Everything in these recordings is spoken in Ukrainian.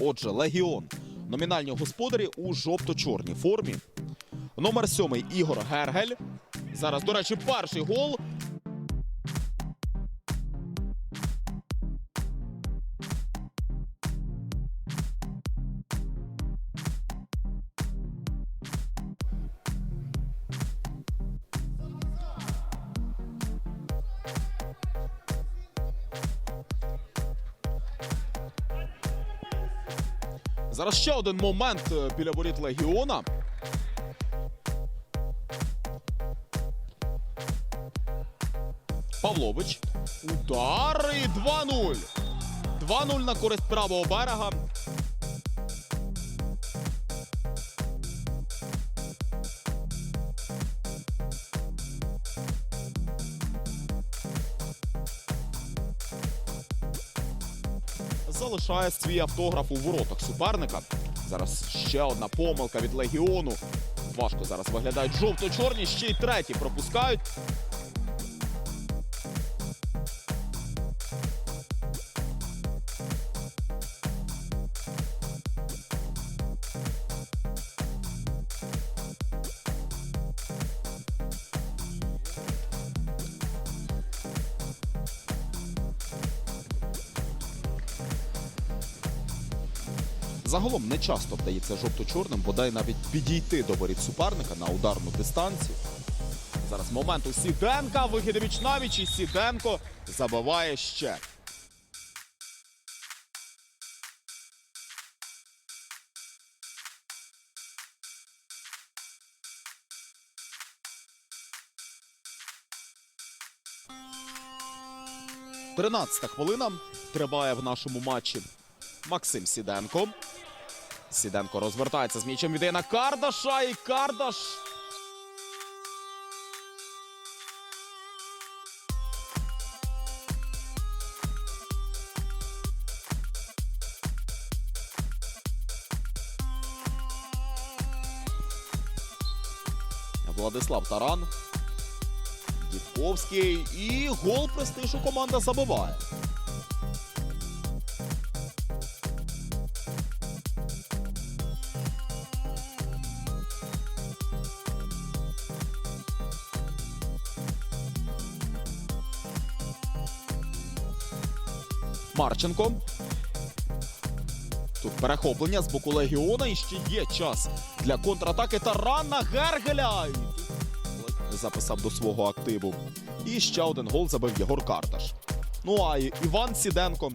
Отже, Легіон. Номінальні господарі у жовто-чорній формі. Номер сьомий Ігор Гергель. Зараз, до речі, перший гол. Зараз ще один момент е, біля воріт Легіона. Павлович. Удар і 2-0. 2-0 на користь правого берега. Залишає свій автограф у воротах суперника. Зараз ще одна помилка від легіону. Важко зараз виглядають жовто-чорні, ще й треті пропускають. Загалом не часто вдається жовто-чорним, бодай навіть підійти до воріт суперника на ударну дистанцію. Зараз момент у Сіденка, вихід віч навіч і Сіденко забиває ще. Тринадцята хвилина триває в нашому матчі. Максим Сіденко. Сіденко розвертається з м'ячем віддає на Кардаша і Кардаш. Владислав Таран. Дідковський і гол престижу команда забиває. Марченко. Тут перехоплення з боку легіона і ще є час для контратаки Таран на Гергеля. І записав до свого активу. І ще один гол забив Єгор Карташ. Ну а Іван Сіденко.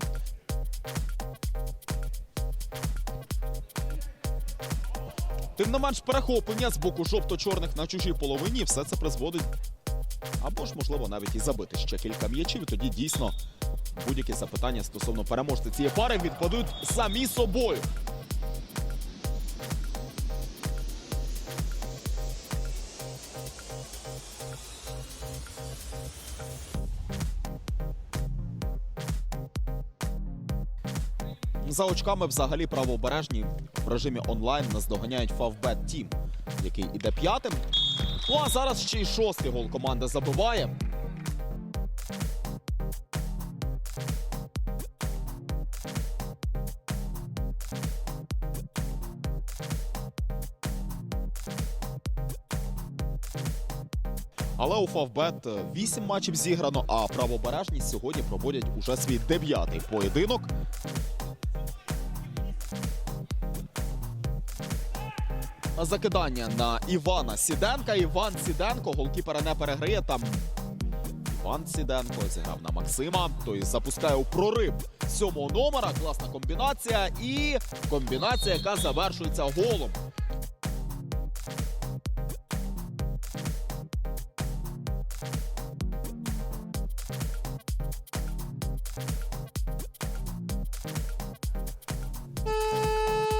Тим не менш, перехоплення з боку жовто-чорних на чужій половині все це призводить. Або ж, можливо, навіть і забити ще кілька м'ячів. Тоді дійсно будь-які запитання стосовно переможця цієї пари відпадуть самі собою. За очками взагалі правообережні в режимі онлайн наздоганяють Favbet Team, який іде п'ятим. Ну а зараз ще й шостий гол команда забиває. Але у Фавбет 8 матчів зіграно, а правобережні сьогодні проводять уже свій дев'ятий поєдинок. Закидання на Івана Сіденка. Іван Сіденко, голкіпера не переграє там. Іван Сіденко зіграв на Максима. Той запускає у прорив сьомого номера. Класна комбінація. І комбінація, яка завершується голом.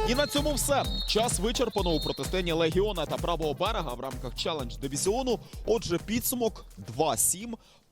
І на цьому все. Час вичерпано у протистоянні Легіона та правого берега в рамках челендж дивізіону. Отже, підсумок 2-7